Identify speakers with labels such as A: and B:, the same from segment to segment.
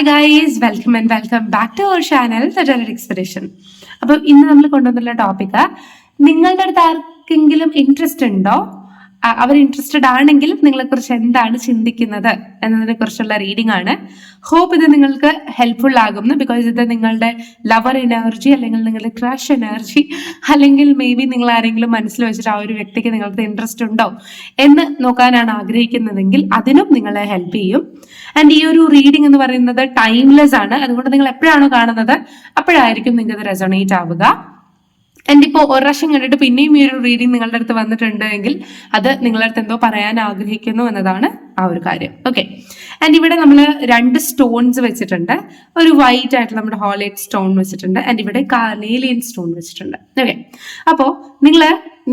A: Hi guys welcome and welcome back to our channel expedition അപ്പൊ ഇന്ന് നമ്മൾ കൊണ്ടുവന്നുള്ള topic നിങ്ങളുടെ അടുത്ത് ആർക്കെങ്കിലും ഇൻട്രസ്റ്റ് ഉണ്ടോ? അവർ ഇൻട്രസ്റ്റഡ് ആണെങ്കിൽ നിങ്ങളെ കുറിച്ച് എന്താണ് ചിന്തിക്കുന്നത് എന്നതിനെ കുറിച്ചുള്ള റീഡിംഗ് ആണ്. ഹോപ്പ് ഇത് നിങ്ങൾക്ക് ഹെൽപ്ഫുൾ ആകുന്നു ബിക്കോസ് ഇത് നിങ്ങളുടെ ലവർ എനർജി അല്ലെങ്കിൽ നിങ്ങളുടെ ക്രഷ് എനർജി അല്ലെങ്കിൽ മേ ബി നിങ്ങൾ ആരെങ്കിലും മനസ്സിൽ വെച്ചിട്ട് ആ ഒരു വ്യക്തിക്ക് നിങ്ങൾക്ക് ഇൻട്രസ്റ്റ് ഉണ്ടോ എന്ന് നോക്കാനാണ് ആഗ്രഹിക്കുന്നതെങ്കിൽ അതിനും നിങ്ങളെ ഹെൽപ്പ് ചെയ്യും. ആൻഡ് ഈ ഒരു റീഡിംഗ് എന്ന് പറയുന്നത് ടൈംലെസ് ആണ്. അതുകൊണ്ട് നിങ്ങൾ എപ്പോഴാണോ കാണുന്നത് അപ്പോഴായിരിക്കും നിങ്ങൾക്ക് ഇത് റെസൊണേറ്റ് ആവുക. ആൻഡ് ഇപ്പോൾ ഒരു പ്രാവശ്യം കണ്ടിട്ട് പിന്നെയും ഈ ഒരു റീഡിങ് നിങ്ങളുടെ അടുത്ത് വന്നിട്ടുണ്ട് എങ്കിൽ അത് നിങ്ങളുടെ അടുത്ത് എന്തോ പറയാൻ ആഗ്രഹിക്കുന്നു എന്നതാണ് ആ ഒരു കാര്യം. ഓക്കെ ആൻഡ് ഇവിടെ നമ്മൾ രണ്ട് സ്റ്റോൺസ് വെച്ചിട്ടുണ്ട്. ഒരു വൈറ്റ് ആയിട്ടുള്ള നമ്മുടെ ഹോളേറ്റ് സ്റ്റോൺ വെച്ചിട്ടുണ്ട്. ആൻഡ് ഇവിടെ കാർനേലിയൻ സ്റ്റോൺ വെച്ചിട്ടുണ്ട്. ഓക്കെ അപ്പോൾ നിങ്ങൾ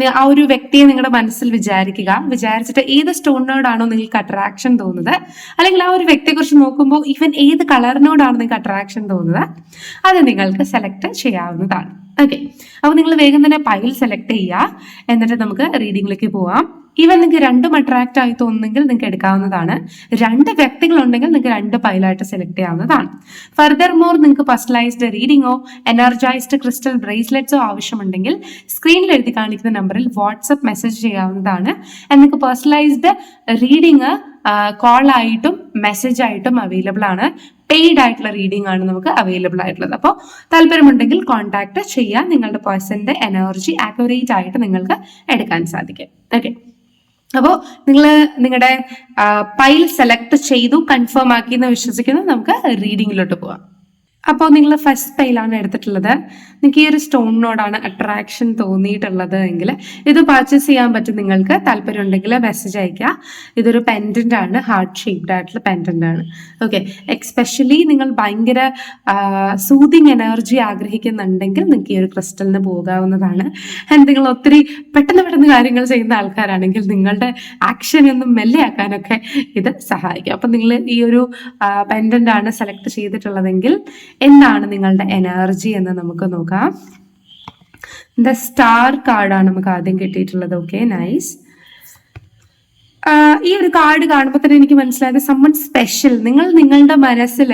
A: ആ ഒരു വ്യക്തിയെ നിങ്ങളുടെ മനസ്സിൽ വിചാരിക്കുക. വിചാരിച്ചിട്ട് ഏത് സ്റ്റോണിനോടാണോ നിങ്ങൾക്ക് അട്രാക്ഷൻ തോന്നുന്നത്? അല്ലെങ്കിൽ ആ ഒരു വ്യക്തിയെക്കുറിച്ച് നോക്കുമ്പോൾ ഈവൻ ഏത് കളറിനോടാണ് നിങ്ങൾക്ക് അട്രാക്ഷൻ തോന്നുന്നത്? അത് നിങ്ങൾക്ക് സെലക്ട് ചെയ്യാവുന്നതാണ്. ഓക്കെ അപ്പോൾ നിങ്ങൾ വേഗം തന്നെ പൈൽ സെലക്ട് ചെയ്യുക. എന്നിട്ട് നമുക്ക് റീഡിംഗിലേക്ക് പോവാം. ഈവൻ നിങ്ങൾക്ക് രണ്ടും അട്രാക്റ്റ് ആയി തോന്നുന്നെങ്കിൽ നിങ്ങൾക്ക് എടുക്കാവുന്നതാണ്. രണ്ട് വ്യക്തികളുണ്ടെങ്കിൽ നിങ്ങൾക്ക് രണ്ട് പൈലായിട്ട് സെലക്ട് ചെയ്യാവുന്നതാണ്. ഫർദർ മോർ നിങ്ങൾക്ക് പേഴ്സണലൈസ്ഡ് റീഡിങ്ങോ എനർജൈസ്ഡ് ക്രിസ്റ്റൽ ബ്രേസ്ലെറ്റ്സോ ആവശ്യമുണ്ടെങ്കിൽ സ്ക്രീനിൽ എഴുതി കാണിക്കുന്ന നമ്പറിൽ വാട്സപ്പ് മെസ്സേജ് ചെയ്യാവുന്നതാണ്. നിങ്ങൾക്ക് പേഴ്സണലൈസ്ഡ് റീഡിങ് കോൾ ആയിട്ടും മെസ്സേജ് ആയിട്ടും അവൈലബിൾ ആണ്. പെയ്ഡ് ആയിട്ടുള്ള റീഡിംഗ് ആണ് നമുക്ക് അവൈലബിൾ ആയിട്ടുള്ളത്. അപ്പോൾ താല്പര്യമുണ്ടെങ്കിൽ കോൺടാക്ട് ചെയ്യാൻ നിങ്ങളുടെ പേഴ്സന്റെ എനർജി ആക്യുറേറ്റ് ആയിട്ട് നിങ്ങൾക്ക് എടുക്കാൻ സാധിക്കും. ഓക്കെ അപ്പോൾ നിങ്ങൾ നിങ്ങളുടെ പൈൽ സെലക്ട് ചെയ്തു കൺഫേം ആക്കി എന്ന് വിശ്വസിക്കുന്നു. നമുക്ക് റീഡിങ്ങിലോട്ട് പോവാം. അപ്പോൾ നിങ്ങൾ ഫസ്റ്റ് പെയിലാണ് എടുത്തിട്ടുള്ളത്. നിങ്ങൾക്ക് ഈ ഒരു സ്റ്റോണിനോടാണ് അട്രാക്ഷൻ തോന്നിയിട്ടുള്ളത് എങ്കിൽ ഇത് പർച്ചേസ് ചെയ്യാൻ പറ്റും നിങ്ങൾക്ക്. താല്പര്യം ഉണ്ടെങ്കിൽ മെസ്സേജ് അയക്കുക ഇതൊരു പെൻഡന്റ് ആണ്. ഹാർട്ട് ഷേപ്ഡ് ആയിട്ടുള്ള പെൻഡന്റ് ആണ്. ഓക്കെ എക്സ്പെഷ്യലി നിങ്ങൾ ഭയങ്കര സൂതിങ് എനർജി ആഗ്രഹിക്കുന്നുണ്ടെങ്കിൽ നിങ്ങൾക്ക് ഈ ഒരു ക്രിസ്റ്റലിന് പോകാവുന്നതാണ്. ആൻഡ് നിങ്ങൾ ഒത്തിരി പെട്ടെന്ന് പെട്ടെന്ന് കാര്യങ്ങൾ ചെയ്യുന്ന ആൾക്കാരാണെങ്കിൽ നിങ്ങളുടെ ആക്ഷൻ ഒന്ന് മെല്ലെയാക്കാനൊക്കെ ഇത് സഹായിക്കും. അപ്പം നിങ്ങൾ ഈ ഒരു പെൻഡന്റ് ആണ് സെലക്ട് ചെയ്തിട്ടുള്ളതെങ്കിൽ എന്താണ് നിങ്ങളുടെ എനർജി എന്ന് നമുക്ക് നോക്കാം. ദ സ്റ്റാർ കാർഡാണ് നമുക്ക് ആദ്യം കിട്ടിയിട്ടുള്ളത്. ഓക്കെ നൈസ് ഈ ഒരു കാർഡ് കാണുമ്പോൾ തന്നെ എനിക്ക് മനസ്സിലായത് സമ്മൺ സ്പെഷ്യൽ നിങ്ങൾ നിങ്ങളുടെ മനസ്സിൽ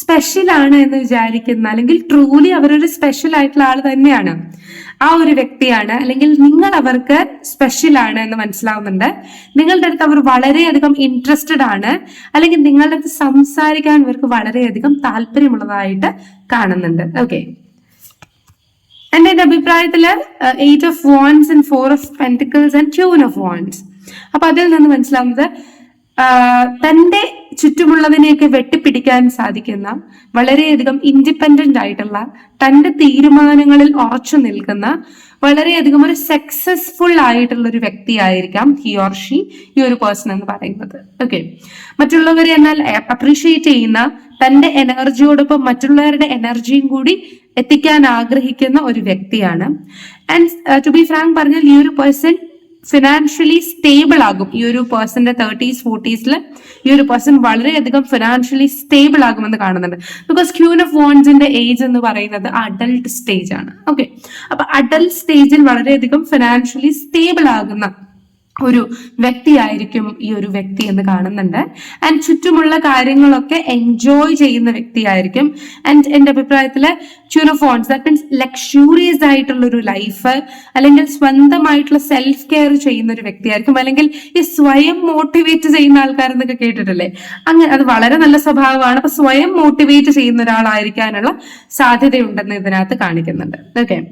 A: സ്പെഷ്യൽ ആണ് എന്ന് വിചാരിക്കുന്ന അല്ലെങ്കിൽ ട്രൂലി അവരൊരു സ്പെഷ്യൽ ആയിട്ടുള്ള ആൾ തന്നെയാണ്. ആ ഒരു വ്യക്തിയാണ്. അല്ലെങ്കിൽ നിങ്ങൾ അവർക്ക് സ്പെഷ്യൽ ആണ് എന്ന് മനസ്സിലാവുന്നുണ്ട്. നിങ്ങളുടെ അടുത്ത് അവർ വളരെയധികം ഇൻട്രസ്റ്റഡ് ആണ്. അല്ലെങ്കിൽ നിങ്ങളുടെ അടുത്ത് സംസാരിക്കാൻ ഇവർക്ക് വളരെയധികം താല്പര്യമുള്ളതായിട്ട് കാണുന്നുണ്ട്. ഓക്കെ എന്റെ എന്റെ അഭിപ്രായത്തിൽ eight of wands and four of pentacles and two of wands അപ്പൊ അതിൽ നിന്ന് മനസ്സിലാവുന്നത് തന്റെ ചുറ്റുമുള്ളതിനെയൊക്കെ വെട്ടിപ്പിടിക്കാൻ സാധിക്കുന്ന വളരെയധികം ഇൻഡിപെൻഡന്റ് ആയിട്ടുള്ള തന്റെ തീരുമാനങ്ങളിൽ ഉറച്ചു നിൽക്കുന്ന വളരെയധികം ഒരു സക്സസ്ഫുൾ ആയിട്ടുള്ള ഒരു വ്യക്തിയായിരിക്കാം ഹി ഓർ ഷി ഈ ഒരു പേഴ്സൺ എന്ന് പറയുന്നത്. ഓക്കെ മറ്റുള്ളവരെ എന്നാൽ അപ്രീഷിയേറ്റ് ചെയ്യുന്ന തന്റെ എനർജിയോടൊപ്പം മറ്റുള്ളവരുടെ എനർജിയും കൂടി എത്തിക്കാൻ ആഗ്രഹിക്കുന്ന ഒരു വ്യക്തിയാണ്. ആൻഡ് ടു ബി ഫ്രാങ്ക് പറഞ്ഞാൽ ഈ ഒരു പേഴ്സൺ ഫിനാൻഷ്യലി സ്റ്റേബിൾ ആകും. ഈ ഒരു പേഴ്സന്റെ തേർട്ടീസ് ഫോർട്ടീസിൽ ഈ ഒരു പേഴ്സൺ വളരെയധികം ഫിനാൻഷ്യലി സ്റ്റേബിൾ ആകുമെന്ന് കാണുന്നുണ്ട്. ബിക്കോസ് ക്യൂൻ ഓഫ് വോൺസിന്റെ ഏജ് എന്ന് പറയുന്നത് അഡൽട്ട് സ്റ്റേജ് ആണ്. ഓക്കെ അപ്പൊ അഡൽട്ട് സ്റ്റേജിൽ വളരെയധികം ഫിനാൻഷ്യലി സ്റ്റേബിൾ ആകുന്ന ഒരു വ്യക്തിയായിരിക്കും ഈ ഒരു വ്യക്തി എന്ന് കാണുന്നുണ്ട്. ആൻഡ് ചുറ്റുമുള്ള കാര്യങ്ങളൊക്കെ എൻജോയ് ചെയ്യുന്ന വ്യക്തിയായിരിക്കും. ആൻഡ് എന്റെ അഭിപ്രായത്തിൽ ചുനഫോൺസ് ദാറ്റ് മീൻസ് ലക്ഷൂറിയസ് ആയിട്ടുള്ള ഒരു ലൈഫ് അല്ലെങ്കിൽ സ്വന്തമായിട്ടുള്ള സെൽഫ് കെയർ ചെയ്യുന്ന ഒരു വ്യക്തിയായിരിക്കും. അല്ലെങ്കിൽ ഈ സ്വയം മോട്ടിവേറ്റ് ചെയ്യുന്ന ആൾക്കാരെന്നൊക്കെ കേട്ടിട്ടില്ലേ? അങ്ങനെ അത് വളരെ നല്ല സ്വഭാവമാണ്. അപ്പൊ സ്വയം മോട്ടിവേറ്റ് ചെയ്യുന്ന ഒരാളായിരിക്കാനുള്ള സാധ്യതയുണ്ടെന്ന് ഇതിനകത്ത് കാണിക്കുന്നുണ്ട്. ഓക്കെ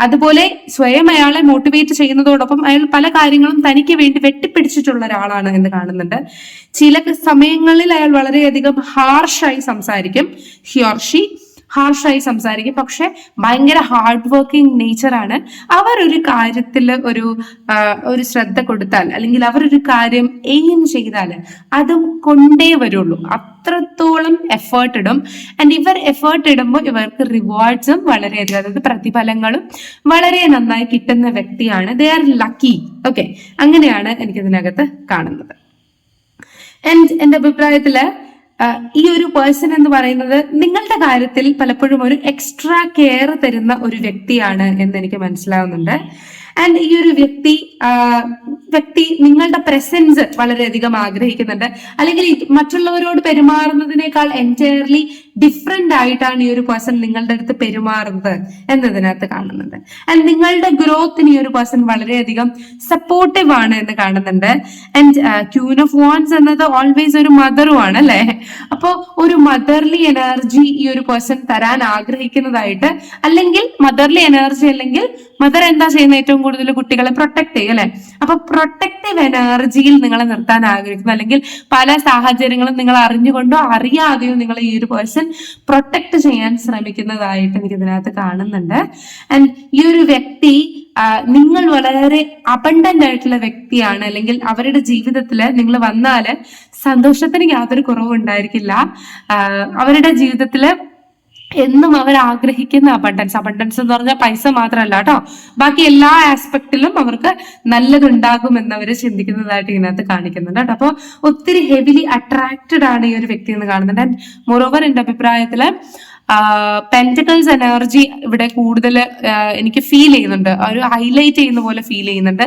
A: അതുപോലെ സ്വയം അയാളെ മോട്ടിവേറ്റ് ചെയ്യുന്നതോടൊപ്പം അയാൾ പല കാര്യങ്ങളും തനിക്ക് വേണ്ടി വെട്ടിപ്പിടിച്ചിട്ടുള്ള ഒരാളാണ് എന്ന് കാണുന്നുണ്ട്. ചില സമയങ്ങളിൽ അയാൾ വളരെയധികം ഹാർഷായി സംസാരിക്കും. ഹി ഓർ ഷി ഹാർഷായി സംസാരിക്കും. പക്ഷെ ഭയങ്കര ഹാർഡ് വർക്കിംഗ് നേച്ചറാണ് അവർ ഒരു കാര്യത്തിൽ ഒരു ഒരു ശ്രദ്ധ കൊടുത്താൽ അല്ലെങ്കിൽ അവർ ഒരു കാര്യം എയിം ചെയ്താൽ അത് കൊണ്ടേ വരുള്ളൂ. അത്രത്തോളം എഫേർട്ട് ഇടും. ആൻഡ് ഇവർ എഫേർട്ട് ഇടുമ്പോൾ ഇവർക്ക് റിവാർഡ്സും വളരെയധികം അതായത് പ്രതിഫലങ്ങളും വളരെ നന്നായി കിട്ടുന്ന വ്യക്തിയാണ്. ദേ ആർ ലക്കി ഓക്കെ അങ്ങനെയാണ് എനിക്കിതിനകത്ത് കാണുന്നത്. ആൻഡ് എന്റെ അഭിപ്രായത്തിൽ ആ, ഈ ഒരു പേഴ്സൺ എന്ന് പറയുന്നത് നിങ്ങളുടെ കാര്യത്തിൽ പലപ്പോഴും ഒരു എക്സ്ട്രാ കെയർ തരുന്ന ഒരു വ്യക്തിയാണ് എന്ന് എനിക്ക് മനസ്സിലാവുന്നുണ്ട്. ആൻഡ് ഈ ഒരു വ്യക്തി വ്യക്തി നിങ്ങളുടെ പ്രസൻസ് വളരെയധികം ആഗ്രഹിക്കുന്നുണ്ട്. അല്ലെങ്കിൽ മറ്റുള്ളവരോട് പെരുമാറുന്നതിനേക്കാൾ എന്റയർലി ഡിഫറെന്റ് ആയിട്ടാണ് ഈ ഒരു പേഴ്സൺ നിങ്ങളുടെ അടുത്ത് പെരുമാറുന്നത് എന്നതിനകത്ത് കാണുന്നുണ്ട്. ആൻഡ് നിങ്ങളുടെ ഗ്രോത്തിന് ഈ ഒരു പേഴ്സൺ വളരെയധികം സപ്പോർട്ടീവ് ആണ് എന്ന് കാണുന്നുണ്ട്. ആൻഡ് ക്യൂൻ ഓഫ് വാൺസ് എന്നത് ഓൾവേസ് ഒരു മദറും ആണ് അല്ലെ? അപ്പോ ഒരു മദർലി എനർജി ഈ ഒരു പേഴ്സൺ തരാൻ ആഗ്രഹിക്കുന്നതായിട്ട് അല്ലെങ്കിൽ മദർലി എനർജി അല്ലെങ്കിൽ മദർ എന്താ ചെയ്യുന്ന ഏറ്റവും കൂടുതൽ കുട്ടികളെ പ്രൊട്ടക്ട് ചെയ്യും അല്ലെ? അപ്പൊ പ്രൊട്ടക്റ്റീവ് എനർജിയിൽ നിങ്ങളെ നിർത്താൻ ആഗ്രഹിക്കുന്നു. അല്ലെങ്കിൽ പല സാഹചര്യങ്ങളും നിങ്ങൾ അറിഞ്ഞുകൊണ്ടോ അറിയാതെയോ നിങ്ങൾ ഈ ഒരു പേഴ്സൺ പ്രൊട്ടക്ട് ചെയ്യാൻ ശ്രമിക്കുന്നതായിട്ട് എനിക്ക് ഇതിനകത്ത് കാണുന്നുണ്ട്. ആൻഡ് ഈ ഒരു വ്യക്തി നിങ്ങൾ വളരെ അബണ്ടന്റ് ആയിട്ടുള്ള വ്യക്തിയാണ്. അല്ലെങ്കിൽ അവരുടെ ജീവിതത്തിൽ നിങ്ങൾ വന്നാൽ സന്തോഷത്തിന് യാതൊരു കുറവും ഉണ്ടായിരിക്കില്ല അവരുടെ ജീവിതത്തിൽ എന്നും അവർ ആഗ്രഹിക്കുന്ന അബണ്ടൻസ് അബണ്ടൻസ് എന്ന് പറഞ്ഞാൽ പൈസ മാത്രമല്ല കേട്ടോ. ബാക്കി എല്ലാ ആസ്പെക്റ്റിലും അവർക്ക് നല്ലതുണ്ടാകും അവർ ചിന്തിക്കുന്നതായിട്ട് ഇതിനകത്ത് കാണിക്കുന്നുണ്ട് കേട്ടോ. അപ്പോൾ ഒത്തിരി ഹെവിലി അട്രാക്റ്റഡ് ആണ് ഈ ഒരു വ്യക്തി എന്ന് കാണുന്നുണ്ട്. ആൻഡ് മോറോവർ എന്റെ അഭിപ്രായത്തിൽ പെന്റക്കൽസ് എനർജി ഇവിടെ കൂടുതൽ എനിക്ക് ഫീൽ ചെയ്യുന്നുണ്ട്. ഒരു ഹൈലൈറ്റ് ചെയ്യുന്ന പോലെ ഫീൽ ചെയ്യുന്നുണ്ട്.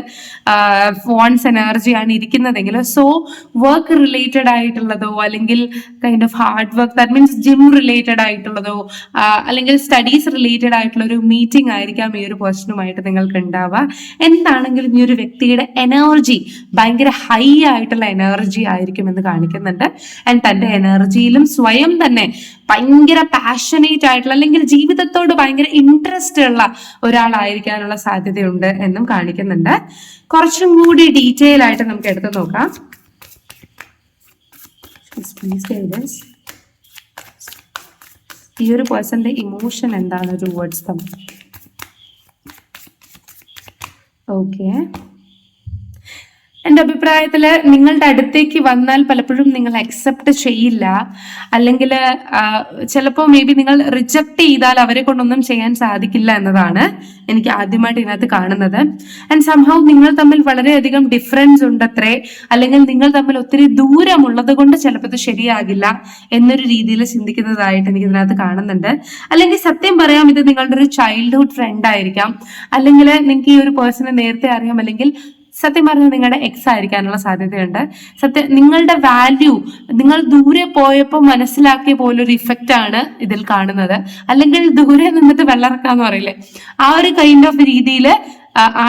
A: ഫോൺസ് എനർജിയാണ് ഇരിക്കുന്നതെങ്കിൽ സോ വർക്ക് റിലേറ്റഡ് ആയിട്ടുള്ളതോ അല്ലെങ്കിൽ kind of hard work that means gym related ആയിട്ടുള്ളതോ അല്ലെങ്കിൽ സ്റ്റഡീസ് റിലേറ്റഡ് ആയിട്ടുള്ള ഒരു മീറ്റിംഗ് ആയിരിക്കാം ഈ ഒരു പേഴ്സണുമായിട്ട് നിങ്ങൾക്ക് ഉണ്ടാവുക എന്താണെങ്കിലും ഈ ഒരു വ്യക്തിയുടെ എനർജി ഭയങ്കര ഹൈ ആയിട്ടുള്ള എനർജി ആയിരിക്കും എന്ന് കാണിക്കുന്നുണ്ട് ആൻഡ് തന്റെ എനർജിയിലും സ്വയം തന്നെ ഭയങ്കര പാഷനേറ്റ് ആയിട്ടുള്ള അല്ലെങ്കിൽ ജീവിതത്തോട് ഭയങ്കര ഇൻട്രസ്റ്റ് ഉള്ള ഒരാളായിരിക്കാനുള്ള സാധ്യതയുണ്ട് എന്നും കാണിക്കുന്നുണ്ട്. കുറച്ചും കൂടി ഡീറ്റെയിൽ ആയിട്ട് നമുക്ക് എടുത്തു നോക്കാം. ഈ ഒരു പേഴ്സന്റെ ഇമോഷൻ എന്താണ്? ഒരു വേർഡ്സ് തമ്മിൽ. ഓക്കെ എന്റെ അഭിപ്രായത്തിൽ നിങ്ങളുടെ അടുത്തേക്ക് വന്നാൽ പലപ്പോഴും നിങ്ങൾ അക്സെപ്റ്റ് ചെയ്യില്ല. അല്ലെങ്കിൽ ചിലപ്പോൾ മേ ബി നിങ്ങൾ റിജക്ട് ചെയ്താൽ അവരെ കൊണ്ടൊന്നും ചെയ്യാൻ സാധിക്കില്ല എന്നതാണ് എനിക്ക് ആദ്യമായിട്ട് ഇതിനകത്ത് കാണുന്നത്. ആൻഡ് സംഭവം നിങ്ങൾ തമ്മിൽ വളരെയധികം ഡിഫറൻസ് ഉണ്ടത്രേ. അല്ലെങ്കിൽ നിങ്ങൾ തമ്മിൽ ഒത്തിരി ദൂരമുള്ളത് കൊണ്ട് ചിലപ്പോൾ ഇത് ശരിയാകില്ല എന്നൊരു രീതിയിൽ ചിന്തിക്കുന്നതായിട്ട് എനിക്ക് ഇതിനകത്ത് കാണുന്നുണ്ട്. അല്ലെങ്കിൽ സത്യം പറയാം ഇത് നിങ്ങളുടെ ഒരു ചൈൽഡ്ഹുഡ് ഫ്രണ്ട് ആയിരിക്കാം. അല്ലെങ്കിൽ നിങ്ങൾക്ക് ഈ ഒരു പേഴ്സണെ നേരത്തെ അറിയാം. അല്ലെങ്കിൽ സത്യം പറഞ്ഞാൽ നിങ്ങളുടെ എക്സ് ആയിരിക്കാനുള്ള സാധ്യതയുണ്ട്. സത്യം നിങ്ങളുടെ വാല്യൂ നിങ്ങൾ ദൂരെ പോയപ്പോൾ മനസ്സിലാക്കിയ പോലൊരു ഇഫക്റ്റ് ആണ് ഇതിൽ കാണുന്നത്. അല്ലെങ്കിൽ ദൂരെ നിന്നിട്ട് വെള്ളറക്കാന്ന് പറയില്ലേ? ആ ഒരു കൈൻഡ് ഓഫ് രീതിയിൽ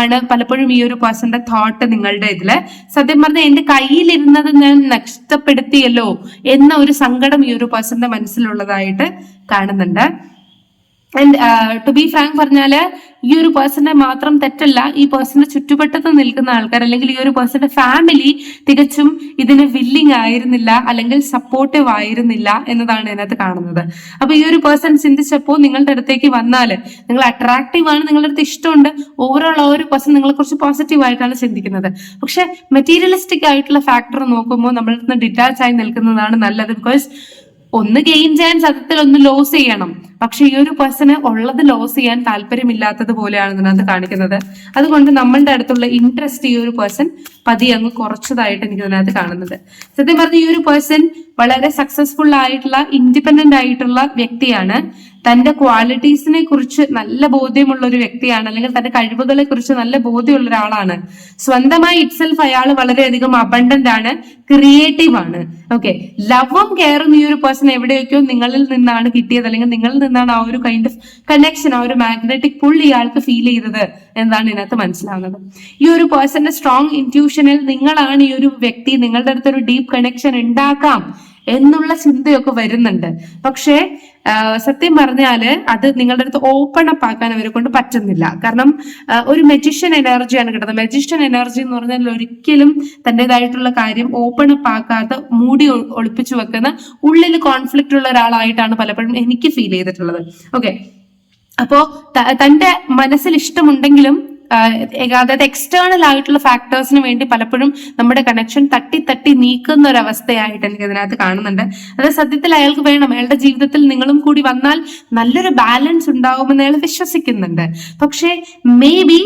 A: ആണ് പലപ്പോഴും ഈ ഒരു പേഴ്സന്റെ തോട്ട് നിങ്ങളുടെ ഇതിൽ. സത്യം പറഞ്ഞാൽ എന്റെ കയ്യിലിരുന്നത് ഞാൻ നഷ്ടപ്പെടുത്തിയല്ലോ എന്ന ഒരു സങ്കടം ഈ ഒരു പേഴ്സന്റെ മനസ്സിലുള്ളതായിട്ട് കാണുന്നുണ്ട്. ആൻഡ് ടു ബി ഫ്രാങ്ക് പറഞ്ഞാൽ ഈ ഒരു പേഴ്സന്റെ മാത്രം തെറ്റല്ല ഈ പേഴ്സന്റെ ചുറ്റുവട്ടത്ത് നിൽക്കുന്ന ആൾക്കാർ അല്ലെങ്കിൽ ഈ ഒരു പേഴ്സന്റെ ഫാമിലി തികച്ചും ഇതിന് വില്ലിങ് ആയിരുന്നില്ല അല്ലെങ്കിൽ സപ്പോർട്ടീവ് ആയിരുന്നില്ല എന്നതാണ് ഇതിനകത്ത് കാണുന്നത്. അപ്പൊ ഈ ഒരു പേഴ്സൺ ചിന്തിച്ചപ്പോൾ നിങ്ങളുടെ അടുത്തേക്ക് വന്നാൽ നിങ്ങൾ അട്രാക്റ്റീവ് ആണ് നിങ്ങളുടെ അടുത്ത് ഇഷ്ടമുണ്ട് ഓവറോൾ ആ ഒരു പേഴ്സൺ നിങ്ങളെ കുറിച്ച് പോസിറ്റീവ് ആയിട്ടാണ് ചിന്തിക്കുന്നത്. പക്ഷെ മെറ്റീരിയലിസ്റ്റിക് ആയിട്ടുള്ള ഫാക്ടർ നോക്കുമ്പോൾ നമ്മളിൽ നിന്ന് ഡിറ്റാച്ച് ആയി നിൽക്കുന്നതാണ് നല്ലത് ബിക്കോസ് ഒന്ന് ഗെയിൻ ചെയ്യാൻ സത്യത്തിൽ ഒന്ന് ലോസ് ചെയ്യണം. പക്ഷെ ഈ ഒരു പേഴ്സണ് ഉള്ളത് ലോസ് ചെയ്യാൻ താല്പര്യമില്ലാത്തത് പോലെയാണ് ഇതിനകത്ത് കാണിക്കുന്നത്. അതുകൊണ്ട് നമ്മളുടെ അടുത്തുള്ള ഇൻട്രസ്റ്റ് ഈ ഒരു പേഴ്സൺ പതി അങ്ങ് കുറച്ചതായിട്ട് എനിക്ക് ഇതിനകത്ത് കാണുന്നത്. സത്യം പറഞ്ഞ ഈ ഒരു പേഴ്സൺ വളരെ സക്സസ്ഫുൾ ആയിട്ടുള്ള ഇൻഡിപെൻഡന്റ് ആയിട്ടുള്ള വ്യക്തിയാണ്. തന്റെ ക്വാളിറ്റീസിനെ കുറിച്ച് നല്ല ബോധ്യമുള്ള ഒരു വ്യക്തിയാണ് അല്ലെങ്കിൽ തന്റെ കഴിവുകളെ കുറിച്ച് നല്ല ബോധ്യമുള്ള ഒരാളാണ് സ്വന്തമായി ഇറ്റ്സെൽഫ് അയാൾ വളരെയധികം അബണ്ടന്റ് ആണ് ക്രിയേറ്റീവ് ആണ്. ഓക്കെ ലവും കെയറും ഈ ഒരു പേഴ്സൺ എവിടെയൊക്കെയോ നിങ്ങളിൽ നിന്നാണ് കിട്ടിയത് അല്ലെങ്കിൽ നിങ്ങളിൽ നിന്നാണ് ആ ഒരു കൈൻഡ് ഓഫ് കണക്ഷൻ ആ ഒരു മാഗ്നറ്റിക് പുൾ ഇയാൾക്ക് ഫീൽ ചെയ്തത് എന്നാണ് ഇതിനകത്ത് മനസ്സിലാവുന്നത്. ഈ ഒരു പേഴ്സന്റെ സ്ട്രോങ് ഇന്റ്യൂഷനിൽ നിങ്ങളാണ് ഈ ഒരു വ്യക്തി നിങ്ങളുടെ അടുത്തൊരു ഡീപ്പ് കണക്ഷൻ ഉണ്ടാക്കാം. എന്നുള്ള ചിന്തയൊക്കെ വരുന്നുണ്ട്. പക്ഷേ സത്യം പറഞ്ഞാൽ അത് നിങ്ങളുടെ അടുത്ത് ഓപ്പൺ അപ്പ് ആക്കാൻ അവരെ കൊണ്ട് പറ്റുന്നില്ല. കാരണം ഒരു മെജിഷ്യൻ എനർജിയാണ് കിട്ടുന്നത്. മെജിഷ്യൻ എനർജി എന്ന് പറഞ്ഞാൽ ഒരിക്കലും തന്റെതായിട്ടുള്ള കാര്യം ഓപ്പൺ അപ്പ് ആക്കാതെ മൂടി ഒളിപ്പിച്ചു വെക്കുന്ന ഉള്ളിൽ കോൺഫ്ലിക്റ്റ് ഉള്ള ഒരാളായിട്ടാണ് പലപ്പോഴും എനിക്ക് ഫീൽ ചെയ്തിട്ടുള്ളത്. ഓക്കെ അപ്പോ തന്റെ മനസ്സിൽ ഇഷ്ടമുണ്ടെങ്കിലും അതായത് എക്സ്റ്റേണൽ ആയിട്ടുള്ള ഫാക്ടേഴ്സിന് വേണ്ടി പലപ്പോഴും നമ്മുടെ കണക്ഷൻ തട്ടി തട്ടി നീക്കുന്ന ഒരു അവസ്ഥയായിട്ട് എനിക്ക് അതിനകത്ത് കാണുന്നുണ്ട്. അത് സത്യത്തിൽ അയാൾക്ക് വേണം. അയാളുടെ ജീവിതത്തിൽ നിങ്ങളും കൂടി വന്നാൽ നല്ലൊരു ബാലൻസ് ഉണ്ടാവുമെന്ന് അയാൾ വിശ്വസിക്കുന്നുണ്ട്. പക്ഷേ മേ ബി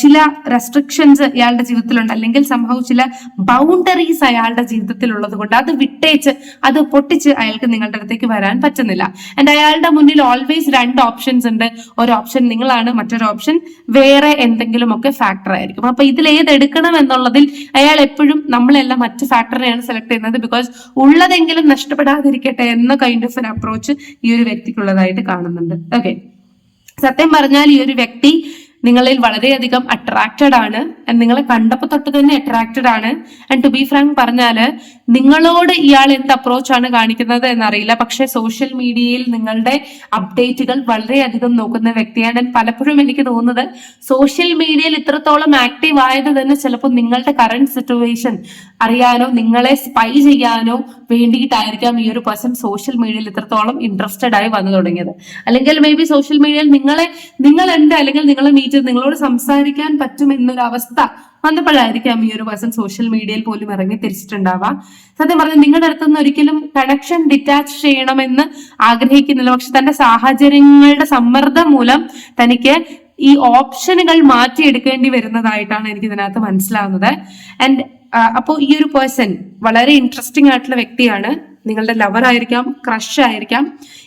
A: ചില റെസ്ട്രിക്ഷൻസ് ഇയാളുടെ ജീവിതത്തിലുണ്ട്. അല്ലെങ്കിൽ സംഭവം ചില ബൗണ്ടറീസ് അയാളുടെ ജീവിതത്തിലുള്ളത് കൊണ്ട് അത് വിട്ടേച്ച് അത് പൊട്ടിച്ച് അയാൾക്ക് നിങ്ങളുടെ അടുത്തേക്ക് വരാൻ പറ്റുന്നില്ല. ആൻഡ് അയാളുടെ മുന്നിൽ ഓൾവേസ് രണ്ട് ഓപ്ഷൻസ് ഉണ്ട്. ഒരു ഓപ്ഷൻ നിങ്ങളാണ് മറ്റൊരു ഓപ്ഷൻ വേറെ എന്തെങ്കിലും ഒക്കെ ഫാക്ടർ ആയിരിക്കും. അപ്പൊ ഇതിൽ ഏത് എടുക്കണം എന്നുള്ളതിൽ അയാൾ എപ്പോഴും നമ്മളെല്ലാം മറ്റു ഫാക്ടറിനെയാണ് സെലക്ട് ചെയ്യുന്നത് ബിക്കോസ് ഉള്ളതെങ്കിലും നഷ്ടപ്പെടാതിരിക്കട്ടെ എന്ന കൈൻഡ് ഓഫ് ഒരു അപ്രോച്ച് ഈ ഒരു വ്യക്തിക്കുള്ളതായിട്ട് കാണുന്നുണ്ട്. ഓക്കെ സത്യം പറഞ്ഞാൽ ഈ ഒരു വ്യക്തി നിങ്ങളിൽ വളരെയധികം അട്രാക്റ്റഡ് ആണ്. നിങ്ങളെ കണ്ടപ്പോൾ തൊട്ട് തന്നെ അട്രാക്റ്റഡ് ആണ്. ആൻഡ് ടു ബി ഫ്രാങ്ക് പറഞ്ഞാൽ നിങ്ങളോട് ഇയാൾ എന്ത് ആണ് കാണിക്കുന്നത് എന്നറിയില്ല. പക്ഷെ സോഷ്യൽ മീഡിയയിൽ നിങ്ങളുടെ അപ്ഡേറ്റുകൾ വളരെയധികം നോക്കുന്ന വ്യക്തിയാണ് പലപ്പോഴും എനിക്ക് തോന്നുന്നത്. സോഷ്യൽ മീഡിയയിൽ ഇത്രത്തോളം ആക്റ്റീവ് ആയത് തന്നെ ചിലപ്പോൾ നിങ്ങളുടെ കറണ്ട് സിറ്റുവേഷൻ അറിയാനോ നിങ്ങളെ സ്പൈ ചെയ്യാനോ വേണ്ടിയിട്ടായിരിക്കാം ഈ ഒരു പേഴ്സൺ സോഷ്യൽ മീഡിയയിൽ ഇത്രത്തോളം ഇൻട്രസ്റ്റഡ് ആയി വന്നു തുടങ്ങിയത്. അല്ലെങ്കിൽ മേ ബി സോഷ്യൽ മീഡിയയിൽ നിങ്ങളെ നിങ്ങൾ എന്ത് അല്ലെങ്കിൽ നിങ്ങളെ മീറ്റ് ചെയ്ത് നിങ്ങളോട് സംസാരിക്കാൻ പറ്റും എന്നൊരവസ്ഥ വന്നപ്പോഴായിരിക്കാം ഈ ഒരു പേഴ്സൺ സോഷ്യൽ മീഡിയയിൽ പോലും ഇറങ്ങി തിരിച്ചിട്ടുണ്ടാവുക. സത്യം പറഞ്ഞാൽ നിങ്ങളുടെ അടുത്തുനിന്ന് ഒരിക്കലും കണക്ഷൻ ഡിറ്റാച്ച് ചെയ്യണമെന്ന് ആഗ്രഹിക്കുന്നില്ല. പക്ഷെ തന്റെ സാഹചര്യങ്ങളുടെ സമ്മർദ്ദം മൂലം തനിക്ക് ഈ ഓപ്ഷനുകൾ മാറ്റിയെടുക്കേണ്ടി വരുന്നതായിട്ടാണ് എനിക്ക് ഇതിനകത്ത് മനസ്സിലാവുന്നത്. ആൻഡ് അപ്പോൾ ഈ ഒരു പേഴ്സൺ വളരെ ഇൻട്രസ്റ്റിംഗ് ആയിട്ടുള്ള വ്യക്തിയാണ്. നിങ്ങളുടെ ലവർ ആയിരിക്കാം ക്രഷ് ആയിരിക്കാം.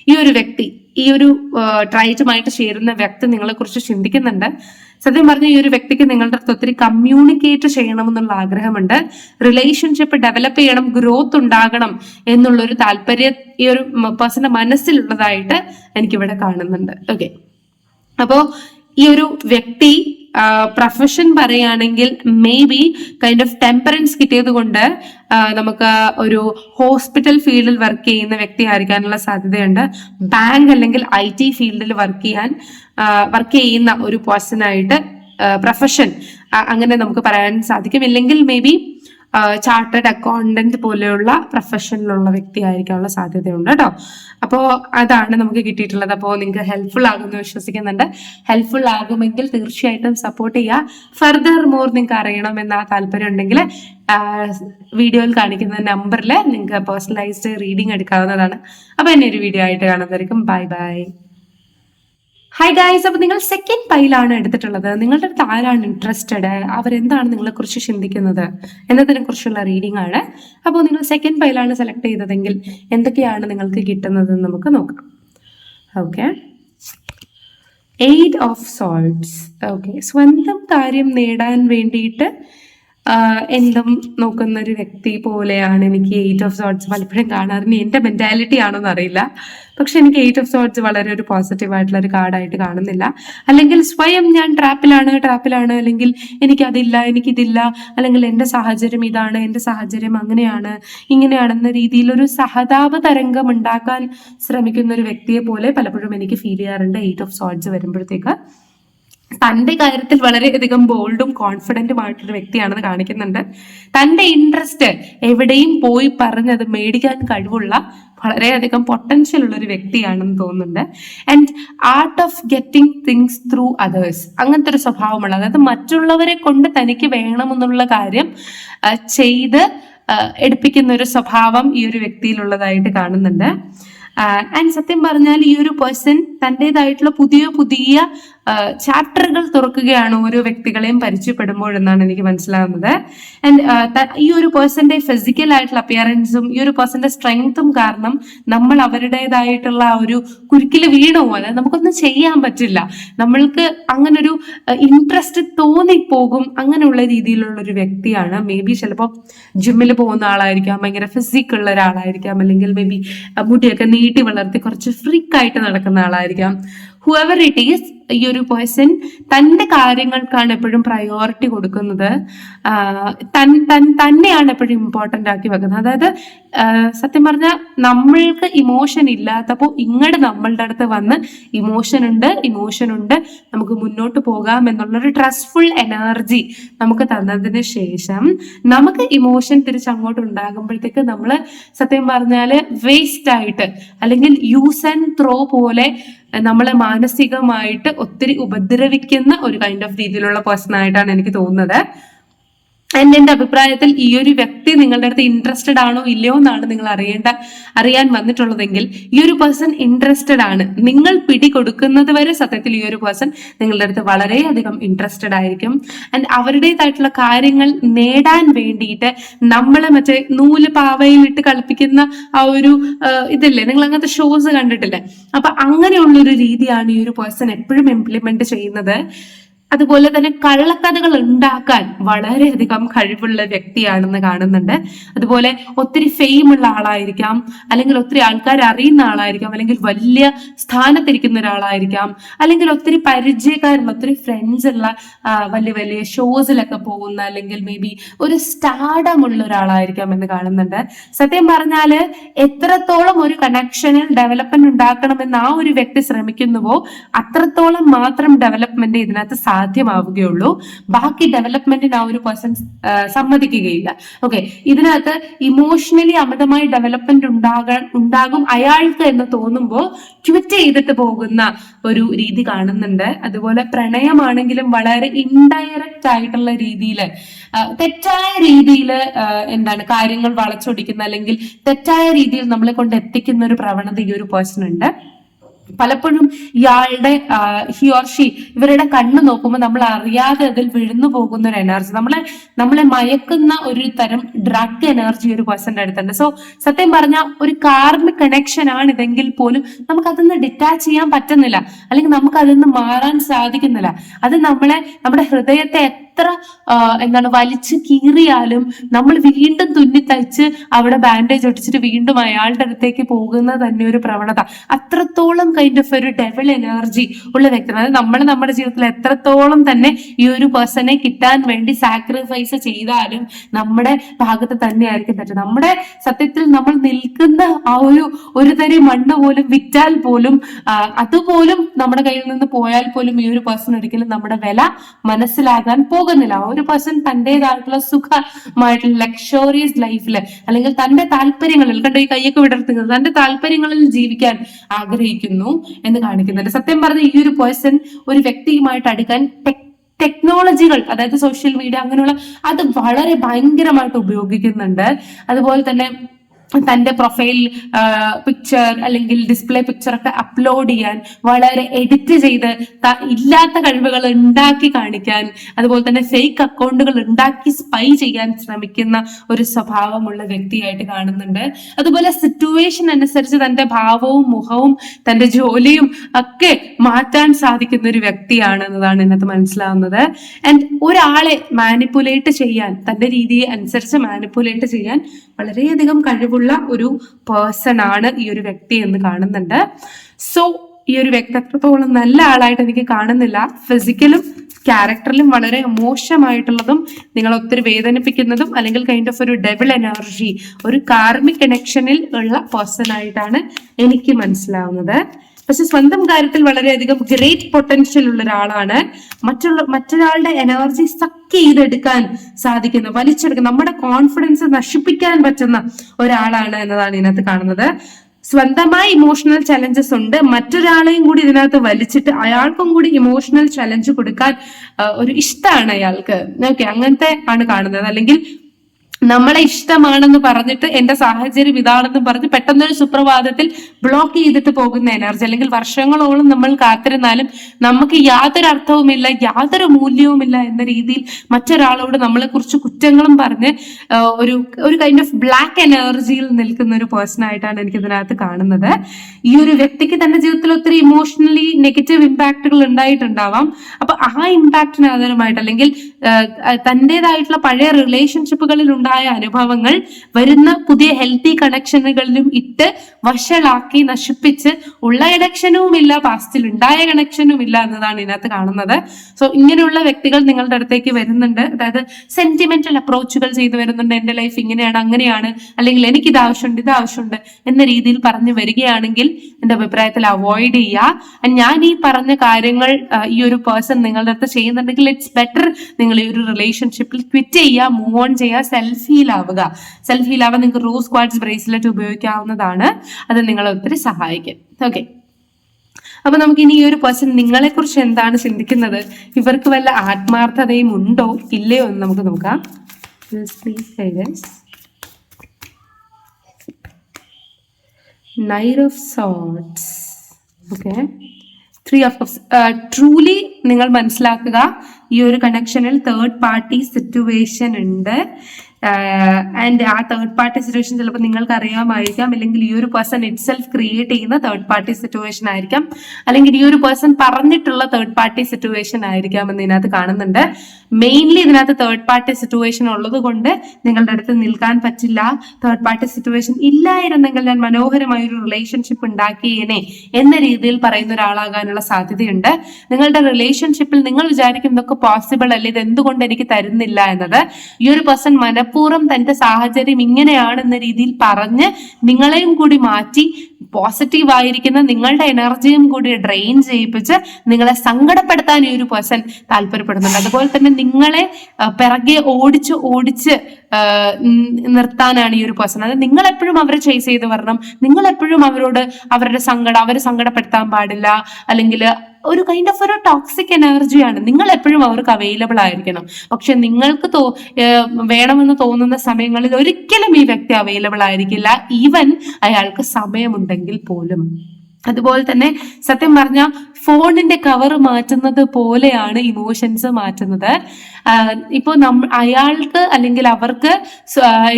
A: ഈ ഒരു വ്യക്തി ഈ ഒരു ട്രൈറ്റുമായിട്ട് ചേരുന്ന വ്യക്തി നിങ്ങളെ കുറിച്ച് ചിന്തിക്കുന്നുണ്ട്. സത്യം പറഞ്ഞ ഈ ഒരു വ്യക്തിക്ക് നിങ്ങളുടെ അടുത്ത് ഒത്തിരി കമ്മ്യൂണിക്കേറ്റ് ചെയ്യണമെന്നുള്ള ആഗ്രഹമുണ്ട്. റിലേഷൻഷിപ്പ് ഡെവലപ്പ് ചെയ്യണം ഗ്രോത്ത് ഉണ്ടാകണം എന്നുള്ള ഒരു താല്പര്യം ഈ ഒരു പേഴ്സന്റെ മനസ്സിലുള്ളതായിട്ട് എനിക്കിവിടെ കാണുന്നുണ്ട്. ഓക്കെ അപ്പോ ഈ ഒരു വ്യക്തി പ്രൊഫഷൻ പറയുകയാണെങ്കിൽ maybe kind of temperance കിട്ടിയത് കൊണ്ട് നമുക്ക് ഒരു ഹോസ്പിറ്റൽ ഫീൽഡിൽ വർക്ക് ചെയ്യുന്ന വ്യക്തി ആയിരിക്കാനുള്ള സാധ്യതയുണ്ട്. ബാങ്ക് അല്ലെങ്കിൽ ഐ ടി ഫീൽഡിൽ വർക്ക് ചെയ്യാൻ വർക്ക് ചെയ്യുന്ന ഒരു പേഴ്സൺ ആയിട്ട് പ്രൊഫഷൻ അങ്ങനെ നമുക്ക് പറയാൻ സാധിക്കും. ഇല്ലെങ്കിൽ മേ ബി ചാർട്ടേഡ് അക്കൗണ്ടന്റ് പോലെയുള്ള പ്രൊഫഷനിലുള്ള വ്യക്തി ആയിരിക്കാനുള്ള സാധ്യതയുണ്ട് കേട്ടോ. അപ്പോൾ അതാണ് നമുക്ക് കിട്ടിയിട്ടുള്ളത്. അപ്പോൾ നിങ്ങൾക്ക് ഹെൽപ്ഫുൾ ആകുമെന്ന് വിശ്വസിക്കുന്നുണ്ട്. ഹെൽപ്ഫുൾ ആകുമെങ്കിൽ തീർച്ചയായിട്ടും സപ്പോർട്ട് ചെയ്യുക. ഫർദർ മോർ നിങ്ങൾക്ക് അറിയണമെന്ന് ആ താല്പര്യം ഉണ്ടെങ്കിൽ വീഡിയോയിൽ കാണിക്കുന്ന നമ്പറിൽ നിങ്ങൾക്ക് പേഴ്സണലൈസ്ഡ് റീഡിംഗ് എടുക്കാവുന്നതാണ്. അപ്പോൾ എന്നെ ഒരു വീഡിയോ ആയിട്ട് കാണുന്നതായിരിക്കും. ബൈ ബൈ ഹായ് ഗായ്സ് അപ്പോൾ നിങ്ങൾ സെക്കൻഡ് പൈലാണ് എടുത്തിട്ടുള്ളത്. നിങ്ങളുടെ അടുത്ത് ആരാണ് ഇൻട്രസ്റ്റഡ് അവരെന്താണ് നിങ്ങളെക്കുറിച്ച് ചിന്തിക്കുന്നത്? എന്നതിനെ കുറിച്ചുള്ള റീഡിംഗ് ആണ്. അപ്പോൾ നിങ്ങൾ സെക്കൻഡ് പൈലാണ് സെലക്ട് ചെയ്തതെങ്കിൽ എന്തൊക്കെയാണ് നിങ്ങൾക്ക് കിട്ടുന്നതെന്ന് നമുക്ക് നോക്കാം. Okay eight of swords okay സ്വന്തം കാര്യം നേടാൻ വേണ്ടിയിട്ട് എന്തും നോക്കുന്ന ഒരു വ്യക്തി പോലെയാണ് എനിക്ക് എയ്റ്റ് ഓഫ് സോട്ട്സ് പലപ്പോഴും കാണാറുണ്ട്. എന്റെ മെന്റാലിറ്റി ആണോന്ന് അറിയില്ല. പക്ഷെ എനിക്ക് എയ്റ്റ് ഓഫ് സോട്ട്സ് വളരെ ഒരു പോസിറ്റീവ് ആയിട്ടുള്ള ഒരു കാർഡായിട്ട് കാണുന്നില്ല. അല്ലെങ്കിൽ സ്വയം ഞാൻ ട്രാപ്പിലാണ് ട്രാപ്പിലാണ് അല്ലെങ്കിൽ എനിക്കതില്ല എനിക്കിതില്ല. അല്ലെങ്കിൽ എന്റെ സാഹചര്യം ഇതാണ് എന്റെ സാഹചര്യം അങ്ങനെയാണ് ഇങ്ങനെയാണെന്ന രീതിയിൽ ഒരു സഹതാപ തരംഗം ഉണ്ടാക്കാൻ ശ്രമിക്കുന്ന ഒരു വ്യക്തിയെ പോലെ പലപ്പോഴും എനിക്ക് ഫീൽ ചെയ്യാറുണ്ട് എയ്റ്റ് ഓഫ് സോട്ട്സ് വരുമ്പോഴത്തേക്ക്. തന്റെ കാര്യത്തിൽ വളരെയധികം ബോൾഡും കോൺഫിഡന്റും ആയിട്ടൊരു വ്യക്തിയാണെന്ന് കാണിക്കുന്നുണ്ട്. തന്റെ ഇൻട്രസ്റ്റ് എവിടെയും പോയി പറഞ്ഞത് മേടിക്കാൻ കഴിവുള്ള വളരെയധികം പൊട്ടൻഷ്യൽ ഉള്ള ഒരു വ്യക്തിയാണെന്ന് തോന്നുന്നുണ്ട്. And art of getting things through others അങ്ങനത്തെ ഒരു സ്വഭാവമുള്ള അതായത് മറ്റുള്ളവരെ കൊണ്ട് തനിക്ക് വേണമെന്നുള്ള കാര്യം ചെയ്ത് എടുപ്പിക്കുന്ന ഒരു സ്വഭാവം ഈ ഒരു വ്യക്തിയിലുള്ളതായിട്ട് കാണുന്നുണ്ട്. ആൻഡ് സത്യം പറഞ്ഞാൽ ഈ ഒരു പേഴ്സൺ തന്റെതായിട്ടുള്ള പുതിയ പുതിയ ചാപ്റ്ററുകൾ തുറക്കുകയാണ് ഓരോ വ്യക്തികളെയും പരിചയപ്പെടുമ്പോഴെന്നാണ് എനിക്ക് മനസ്സിലാകുന്നത് ആൻഡ് ഈ ഒരു പേഴ്സന്റെ ഫിസിക്കൽ ആയിട്ടുള്ള അപ്പിയറൻസും ഈ ഒരു പേഴ്സന്റെ സ്ട്രെങ്ത്തും കാരണം നമ്മൾ അവരുടേതായിട്ടുള്ള ഒരു കുരുക്കിൽ വീണു? പോലെ നമുക്കൊന്നും ചെയ്യാൻ പറ്റില്ല. നമ്മൾക്ക് അങ്ങനൊരു ഇൻട്രസ്റ്റ് തോന്നിപ്പോകും അങ്ങനെയുള്ള രീതിയിലുള്ള ഒരു വ്യക്തിയാണ്. മേ ബി ചിലപ്പോൾ ജിമ്മിൽ പോകുന്ന ആളായിരിക്കാം ഭയങ്കര ഫിസിക് ഉള്ള ഒരാളായിരിക്കാം അല്ലെങ്കിൽ മേ ബി മുടിയൊക്കെ നീട്ടി വളർത്തി കുറച്ച് ഫ്രീക്കായിട്ട് നടക്കുന്ന ആളായിരിക്കാം. ഹുവർ ഇറ്റ് ഈസ് ഈ ഒരു പേഴ്സൺ തന്റെ കാര്യങ്ങൾക്കാണ് എപ്പോഴും പ്രയോറിറ്റി കൊടുക്കുന്നത്. തന്നെയാണ് എപ്പോഴും ഇമ്പോർട്ടന്റ് ആക്കി വെക്കുന്നത്. അതായത് സത്യം പറഞ്ഞാൽ നമ്മൾക്ക് ഇമോഷൻ ഇല്ലാത്തപ്പോൾ ഇങ്ങോട്ട് നമ്മളുടെ അടുത്ത് വന്ന് ഇമോഷൻ ഉണ്ട് ഇമോഷൻ ഉണ്ട് നമുക്ക് മുന്നോട്ട് പോകാം എന്നുള്ളൊരു ട്രസ്റ്റ്ഫുൾ എനർജി നമുക്ക് തന്നതിന് ശേഷം നമുക്ക് ഇമോഷൻ തിരിച്ച് അങ്ങോട്ട് ഉണ്ടാകുമ്പോഴത്തേക്ക് നമ്മൾ സത്യം പറഞ്ഞാൽ വേസ്റ്റ് ആയിട്ട് അല്ലെങ്കിൽ യൂസ് ആൻഡ് ത്രോ പോലെ നമ്മളെ മാനസികമായിട്ട് ഒത്തിരി ഉപദ്രവിക്കുന്ന ഒരു കൈൻഡ് ഓഫ് രീതിയിലുള്ള പേഴ്സൺ ആയിട്ടാണ് എനിക്ക് തോന്നുന്നത്. ആൻഡ് എന്റെ അഭിപ്രായത്തിൽ ഈ ഒരു വ്യക്തി നിങ്ങളുടെ അടുത്ത് ഇൻട്രസ്റ്റഡ് ആണോ ഇല്ലയോ എന്നാണ് നിങ്ങൾ അറിയേണ്ട അറിയാൻ വന്നിട്ടുള്ളതെങ്കിൽ ഈ ഒരു പേഴ്സൺ ഇൻട്രസ്റ്റഡ് ആണ്. നിങ്ങൾ പിടികൊടുക്കുന്നത് വരെ സത്യത്തിൽ ഈ ഒരു പേഴ്സൺ നിങ്ങളുടെ അടുത്ത് വളരെയധികം ഇൻട്രസ്റ്റഡ് ആയിരിക്കും. ആൻഡ് അവരുടേതായിട്ടുള്ള കാര്യങ്ങൾ നേടാൻ വേണ്ടിയിട്ട് നമ്മളെ മറ്റേ നൂൽ പാവയിലിട്ട് കളിപ്പിക്കുന്ന ആ ഒരു ഇതില്ലേ? നിങ്ങൾ അങ്ങനത്തെ ഷോസ് കണ്ടിട്ടില്ലേ? അപ്പൊ അങ്ങനെയുള്ളൊരു രീതിയാണ് ഈ ഒരു പേഴ്സൺ എപ്പോഴും ഇംപ്ലിമെന്റ് ചെയ്യുന്നത്. അതുപോലെ തന്നെ കള്ളക്കഥകൾ ഉണ്ടാക്കാൻ വളരെയധികം കഴിവുള്ള വ്യക്തിയാണെന്ന് കാണുന്നുണ്ട്. അതുപോലെ ഒത്തിരി ഫെയിം ഉള്ള ആളായിരിക്കാം അല്ലെങ്കിൽ ഒത്തിരി ആൾക്കാർ അറിയുന്ന ആളായിരിക്കാം അല്ലെങ്കിൽ വലിയ സ്ഥാനത്തിരിക്കുന്ന ഒരാളായിരിക്കാം അല്ലെങ്കിൽ ഒത്തിരി പരിചയക്കാരുള്ള ഒത്തിരി ഫ്രണ്ട്സ് ഉള്ള വലിയ വലിയ ഷോസിലൊക്കെ പോകുന്ന അല്ലെങ്കിൽ മേ ബി ഒരു സ്റ്റാർഡം ഉള്ള ഒരാളായിരിക്കാം എന്ന് കാണുന്നുണ്ട്. സത്യം പറഞ്ഞാൽ എത്രത്തോളം ഒരു കണക്ഷനിൽ ഡെവലപ്മെന്റ് ഉണ്ടാക്കണമെന്ന് ആ ഒരു വ്യക്തി ശ്രമിക്കുന്നുവോ അത്രത്തോളം മാത്രം ഡെവലപ്മെന്റ് ഇതിനകത്ത് സാധ്യമാവുകയുള്ളൂ. ബാക്കി ഡെവലപ്മെന്റിന് ആ ഒരു പേഴ്സൺ സമ്മതിക്കുകയില്ല. ഓക്കെ ഇതിനകത്ത് ഇമോഷണലി അമിതമായി ഡെവലപ്മെന്റ് ഉണ്ടാകാൻ ഉണ്ടാകും അയാൾക്ക് എന്ന് തോന്നുമ്പോൾ ട്വിറ്റ് ചെയ്തിട്ട് പോകുന്ന ഒരു രീതി കാണുന്നുണ്ട്. അതുപോലെ പ്രണയമാണെങ്കിലും വളരെ ഇൻഡയറക്റ്റ് ആയിട്ടുള്ള രീതിയിൽ തെറ്റായ രീതിയിൽ എന്താണ് കാര്യങ്ങൾ വളച്ചൊടിക്കുന്ന അല്ലെങ്കിൽ തെറ്റായ രീതിയിൽ നമ്മളെ കൊണ്ട് എത്തിക്കുന്ന ഒരു പ്രവണത ഈ ഒരു പേഴ്സൺ ഉണ്ട്. പലപ്പോഴും ഇയാളുടെ ഹി ഓർ ഷി ഇവരുടെ കണ്ണ് നോക്കുമ്പോൾ നമ്മൾ അറിയാതെ അതിൽ വിഴുന്നു പോകുന്ന ഒരു എനർജി നമ്മളെ നമ്മളെ മയക്കുന്ന ഒരു തരം ഡ്രഗ് എനർജി ഒരു പേഴ്സന്റെ അടുത്തുണ്ട്. സോ സത്യം പറഞ്ഞാൽ ഒരു കാർമിക് കണക്ഷൻ ആണ് ഇതെങ്കിൽ പോലും നമുക്ക് അതിൽ നിന്ന് ഡിറ്റാച്ച് ചെയ്യാൻ പറ്റുന്നില്ല. അല്ലെങ്കിൽ നമുക്ക് അതിൽ നിന്ന് മാറാൻ സാധിക്കുന്നില്ല. അത് നമ്മളെ നമ്മുടെ ഹൃദയത്തെ എത്ര എന്താണ് വലിച്ചു കീറിയാലും നമ്മൾ വീണ്ടും തുന്നി തയ്ച്ച് അവിടെ ബാൻഡേജ് ഒട്ടിച്ചിട്ട് വീണ്ടും അയാളുടെ അടുത്തേക്ക് പോകുന്ന തന്നെ ഒരു പ്രവണത. അത്രത്തോളം കൈൻഡ് ഓഫ് ഒരു ഡെവൽ എനർജി ഉള്ള വ്യക്തി. അതായത് നമ്മൾ നമ്മുടെ ജീവിതത്തിൽ എത്രത്തോളം തന്നെ ഈ ഒരു പേഴ്സണെ കിട്ടാൻ വേണ്ടി സാക്രിഫൈസ് ചെയ്താലും നമ്മുടെ ഭാഗത്ത് തന്നെയായിരിക്കും പറ്റും നമ്മുടെ സത്യത്തിൽ നമ്മൾ നിൽക്കുന്ന ആ ഒരു ഒരു തരി മണ്ണ് പോലും വിറ്റാൽ പോലും അതുപോലും നമ്മുടെ കയ്യിൽ നിന്ന് പോയാൽ പോലും ഈ ഒരു പേഴ്സൺ ഒരിക്കലും നമ്മുടെ വില മനസ്സിലാകാൻ പോകുന്നില്ല. ഒരു പേഴ്സൺ തന്റെതായിട്ടുള്ള സുഖമായിട്ടുള്ള ലക്ഷോറിയസ് ലൈഫിൽ അല്ലെങ്കിൽ തന്റെ താല്പര്യങ്ങളിൽ കണ്ടോ ഈ കൈയൊക്കെ വിടർത്തുന്നത് തന്റെ താല്പര്യങ്ങളിൽ ജീവിക്കാൻ ആഗ്രഹിക്കുന്നു എന്ന് കാണിക്കുന്നുണ്ട്. സത്യം പറഞ്ഞ ഈ ഒരു പേഴ്സൺ ഒരു വ്യക്തിയുമായിട്ട് അടുക്കാൻ ടെക്നോളജികൾ അതായത് സോഷ്യൽ മീഡിയ അങ്ങനെയുള്ള അത് വളരെ ഭയങ്കരമായിട്ട് ഉപയോഗിക്കുന്നുണ്ട്. അതുപോലെ തന്നെ തന്റെ പ്രൊഫൈൽ പിക്ചർ അല്ലെങ്കിൽ ഡിസ്പ്ലേ പിക്ചർ ഒക്കെ അപ്ലോഡ് ചെയ്യാൻ വളരെ എഡിറ്റ് ചെയ്ത് ഇല്ലാത്ത കഴിവുകൾ ഉണ്ടാക്കി കാണിക്കാൻ അതുപോലെ തന്നെ ഫേക്ക് അക്കൗണ്ടുകൾ ഉണ്ടാക്കി സ്പൈ ചെയ്യാൻ ശ്രമിക്കുന്ന ഒരു സ്വഭാവമുള്ള വ്യക്തിയായിട്ട് കാണുന്നുണ്ട്. അതുപോലെ സിറ്റുവേഷൻ അനുസരിച്ച് തന്റെ ഭാവവും മുഖവും തന്റെ ജോലിയും ഒക്കെ മാറ്റാൻ സാധിക്കുന്ന ഒരു വ്യക്തിയാണ് എന്നതാണ് ഇതിനകത്ത് മനസ്സിലാവുന്നത്. ആൻഡ് ഒരാളെ മാനിപ്പുലേറ്റ് ചെയ്യാൻ തന്റെ രീതിയെ അനുസരിച്ച് മാനിപ്പുലേറ്റ് ചെയ്യാൻ വളരെയധികം കഴിവുള്ള ഒരു പേഴ്സൺ ആണ് ഈ ഒരു വ്യക്തി എന്ന് കാണുന്നുണ്ട്. സോ ഈ ഒരു വ്യക്തി അത്രത്തോളം നല്ല ആളായിട്ട് എനിക്ക് കാണുന്നില്ല. ഫിസിക്കലും ക്യാരക്ടറിലും വളരെ മോശമായിട്ടുള്ളതും നിങ്ങൾ ഒത്തിരി വേദനിപ്പിക്കുന്നതും അല്ലെങ്കിൽ കൈൻഡ് ഓഫ് ഒരു ഡെവിൾ എനർജി ഒരു കാർമിക് കണക്ഷനിൽ ഉള്ള പേഴ്സൺ ആയിട്ടാണ് എനിക്ക് മനസ്സിലാവുന്നത്. പക്ഷെ സ്വന്തം കാര്യത്തിൽ വളരെയധികം ഗ്രേറ്റ് പൊട്ടൻഷ്യൽ ഉള്ള ഒരാളാണ്. മറ്റുള്ള മറ്റൊരാളുടെ എനർജി സക്ക് ചെയ്തെടുക്കാൻ സാധിക്കുന്ന. വലിച്ചെടുക്കുന്ന നമ്മുടെ കോൺഫിഡൻസ് നശിപ്പിക്കാൻ പറ്റുന്ന ഒരാളാണ് എന്നതാണ് ഇതിനകത്ത് കാണുന്നത്. സ്വന്തമായി ഇമോഷണൽ ചലഞ്ചസ് ഉണ്ട്. മറ്റൊരാളെയും കൂടി ഇതിനകത്ത് വലിച്ചിട്ട് അയാൾക്കും കൂടി ഇമോഷണൽ ചലഞ്ച് കൊടുക്കാൻ ഒരു ഇഷ്ടമാണ് അയാൾക്ക്. ഓക്കെ അങ്ങനത്തെ ആണ് കാണുന്നത്. അല്ലെങ്കിൽ നമ്മളെ ഇഷ്ടമാണെന്ന് പറഞ്ഞിട്ട് എന്റെ സാഹചര്യം ഇതാണെന്ന് പറഞ്ഞ് പെട്ടെന്നൊരു സുപ്രഭാതത്തിൽ ബ്ലോക്ക് ചെയ്തിട്ട് പോകുന്ന എനർജി അല്ലെങ്കിൽ വർഷങ്ങളോളം നമ്മൾ കാത്തിരുന്നാലും നമുക്ക് യാതൊരു അർത്ഥവുമില്ല യാതൊരു മൂല്യവുമില്ല എന്ന രീതിയിൽ മറ്റൊരാളോട് നമ്മളെ കുറിച്ച് കുറ്റങ്ങളും പറഞ്ഞ് ഒരു ഒരു കൈൻഡ് ഓഫ് ബ്ലാക്ക് എനർജിയിൽ നിൽക്കുന്ന ഒരു പേഴ്സൺ ആയിട്ടാണ് എനിക്ക് ഇതിനകത്ത് കാണുന്നത്. ഈ ഒരു വ്യക്തിക്ക് തന്റെ ജീവിതത്തിൽ ഒത്തിരി ഇമോഷണലി നെഗറ്റീവ് ഇമ്പാക്റ്റുകൾ ഉണ്ടായിട്ടുണ്ടാവാം. അപ്പൊ ആ ഇമ്പാക്റ്റിന് ആധാരമായിട്ട് അല്ലെങ്കിൽ തന്റേതായിട്ടുള്ള പഴയ റിലേഷൻഷിപ്പുകളിൽ ഉണ്ടായ അനുഭവങ്ങൾ വരുന്ന പുതിയ ഹെൽത്തി കണക്ഷനുകളിലും ഇട്ട് വഷളാക്കി നശിപ്പിച്ച് ഉള്ള കണക്ഷനും ഇല്ല പാസ്റ്റിൽ ഉണ്ടായ കണക്ഷനും ഇല്ല എന്നതാണ് ഇതിനകത്ത് കാണുന്നത്. സോ ഇങ്ങനെയുള്ള വ്യക്തികൾ നിങ്ങളുടെ അടുത്തേക്ക് വരുന്നുണ്ട്. അതായത് സെന്റിമെന്റൽ അപ്രോച്ചുകൾ ചെയ്തു വരുന്നുണ്ട്. എന്റെ ലൈഫ് ഇങ്ങനെയാണ് അങ്ങനെയാണ്. അല്ലെങ്കിൽ എനിക്ക് ഇത് ആവശ്യമുണ്ട് ഇത് ആവശ്യമുണ്ട് എന്ന രീതിയിൽ പറഞ്ഞു വരികയാണെങ്കിൽ എന്റെ അഭിപ്രായത്തിൽ അവോയ്ഡ് ചെയ്യുക. ഞാൻ ഈ പറഞ്ഞ കാര്യങ്ങൾ ഈ ഒരു പേഴ്സൺ നിങ്ങളുടെ അടുത്ത് ചെയ്യുന്നുണ്ടെങ്കിൽ ഇറ്റ്സ് ബെറ്റർ നിങ്ങൾ ഈ ഒരു റിലേഷൻഷിപ്പിൽ ക്വിറ്റ് ചെയ്യുക മൂവ് ഓൺ ചെയ്യുക സെൽഫ് ഹീൽ ആവുക. സെൽഫ് ഹീൽ ആവാൻ നിങ്ങൾക്ക് റോസ് ക്വാഡ്സ് ബ്രേസ്ലെറ്റ് ഉപയോഗിക്കാവുന്നതാണ്. അത് നിങ്ങളെ ഒത്തിരി സഹായിക്കും. ഓക്കെ അപ്പൊ നമുക്ക് ഇനി ഈ ഒരു പേഴ്സൺ നിങ്ങളെ കുറിച്ച് എന്താണ് ചിന്തിക്കുന്നത്? ഇവർക്ക് വല്ല ആത്മാർത്ഥതയും ഉണ്ടോ? ഇല്ലയോ എന്ന് നമുക്ക് നോക്കാം. Guidance. Knight of Swords. Okay. Three of truly നിങ്ങൾ മനസ്സിലാക്കുക ഈ ഒരു കണക്ഷനിൽ തേർഡ് പാർട്ടി സിറ്റുവേഷൻ ഉണ്ട്. ആൻഡ് ആ തേർഡ് പാർട്ടി സിറ്റുവേഷൻ ചിലപ്പോൾ നിങ്ങൾക്ക് അറിയാമായിരിക്കാം അല്ലെങ്കിൽ ഈ ഒരു പേഴ്സൺ ഇറ്റ് സെൽഫ് ക്രിയേറ്റ് ചെയ്യുന്ന തേർഡ് പാർട്ടി സിറ്റുവേഷൻ ആയിരിക്കാം. അല്ലെങ്കിൽ ഈ ഒരു പേഴ്സൺ പറഞ്ഞിട്ടുള്ള തേർഡ് പാർട്ടി സിറ്റുവേഷൻ ആയിരിക്കാം എന്ന് ഇതിനകത്ത് കാണുന്നുണ്ട്. മെയിൻലി ഇതിനകത്ത് തേർഡ് പാർട്ടി സിറ്റുവേഷൻ ഉള്ളത് കൊണ്ട് നിങ്ങളുടെ അടുത്ത് നിൽക്കാൻ പറ്റില്ല. തേർഡ് പാർട്ടി സിറ്റുവേഷൻ ഇല്ലായിരുന്നെങ്കിൽ ഞാൻ മനോഹരമായ ഒരു റിലേഷൻഷിപ്പ് ഉണ്ടാക്കിയേനെ എന്ന രീതിയിൽ പറയുന്ന ഒരാളാകാനുള്ള സാധ്യതയുണ്ട്. നിങ്ങളുടെ റിലേഷൻഷിപ്പിൽ നിങ്ങൾ വിചാരിക്കുന്നതൊക്കെ പോസിബിൾ അല്ല. ഇത് എന്തുകൊണ്ട് എനിക്ക് തരുന്നില്ല എന്നത് ഈ ഒരു പേഴ്സൺ മനഃപൂർവം തന്റെ സാഹചര്യം ഇങ്ങനെയാണെന്ന രീതിയിൽ പറഞ്ഞ് നിങ്ങളെയും കൂടി മാറ്റി പോസിറ്റീവ് ആയിരിക്കുന്ന നിങ്ങളുടെ എനർജിയും കൂടി ഡ്രെയിൻ ചെയ്യിപ്പിച്ച് നിങ്ങളെ സങ്കടപ്പെടുത്താൻ ഈ ഒരു പേഴ്സൺ താല്പര്യപ്പെടുന്നുണ്ട്. അതുപോലെ തന്നെ നിങ്ങളെ പിറകെ ഓടിച്ച് ഓടിച്ച് നിർത്താനാണ് ഈ ഒരു പേഴ്സൺ അത് നിങ്ങൾ എപ്പോഴും അവരെ ചേസ് ചെയ്ത് വരണം. നിങ്ങൾ എപ്പോഴും അവരോട് അവരുടെ സങ്കടം അവരെ സങ്കടപ്പെടുത്താൻ പാടില്ല. അല്ലെങ്കിൽ ഒരു കൈൻഡ് ഓഫ് ഒരു ടോക്സിക് എനർജിയാണ് നിങ്ങൾ എപ്പോഴും അവർക്ക് അവൈലബിൾ ആയിരിക്കണം. പക്ഷെ നിങ്ങൾക്ക് തോ വേണമെന്ന് തോന്നുന്ന സമയങ്ങളിൽ ഒരിക്കലും ഈ വ്യക്തി അവൈലബിൾ ആയിരിക്കില്ല. ഈവൻ അയാൾക്ക് സമയമുണ്ടെങ്കിൽ പോലും. അതുപോലെ തന്നെ സത്യം പറഞ്ഞ ഫോണിന്റെ കവർ മാറ്റുന്നത് പോലെയാണ് ഇമോഷൻസ് മാറ്റുന്നത്. ഇപ്പോൾ നമ്മ അയാൾക്ക് അല്ലെങ്കിൽ അവർക്ക്